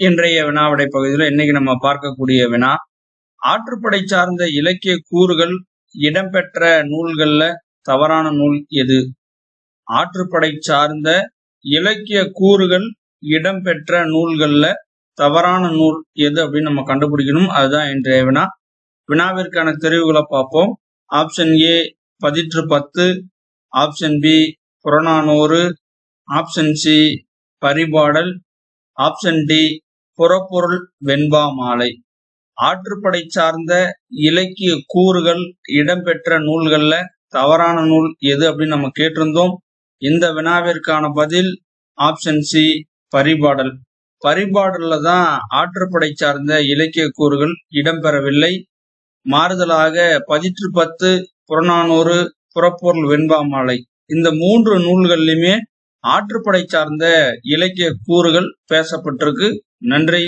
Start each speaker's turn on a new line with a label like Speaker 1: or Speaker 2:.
Speaker 1: இன்றைய வினாவிடை பகுதியில் இன்னைக்கு நம்ம பார்க்கக்கூடிய வினா ஆற்றுப்படை சார்ந்த இலக்கிய கூறுகள் இடம்பெற்ற நூல்கள்ல தவறான நூல் எது? ஆற்றுப்படை சார்ந்த இலக்கிய கூறுகள் இடம்பெற்ற நூல்கள்ல தவறான நூல் எது அப்படின்னு நம்ம கண்டுபிடிக்கணும். அதுதான் இன்றைய வினா. வினாவிற்கான தெரிவுகளை பார்ப்போம். Option A Pathitrupathu. Option B Purananuru. Option C Paripadal. Option D Purapporul Venbamalai. ஆற்றுப்படை சார்ந்த இலக்கிய கூறுகள் இடம்பெற்ற நூல்கள்ல தவறான நூல் எது அப்படின்னு நம்ம கேட்டிருந்தோம். இந்த வினாவிற்கான பதில் ஆப்ஷன் சி பரிபாடல். பரிபாடல்ல தான் ஆற்றுப்படை சார்ந்த இலக்கிய கூறுகள் இடம்பெறவில்லை. மாறுதலாக பதிற்று பத்து புறநானூறு புறப்பொருள் வெண்பா மாலை. இந்த மூன்று நூல்கள்லையுமே ஆற்றுப்படை சார்ந்த இலக்கிய கூறுகள் பேசப்பட்டிருக்கு. நன்றி.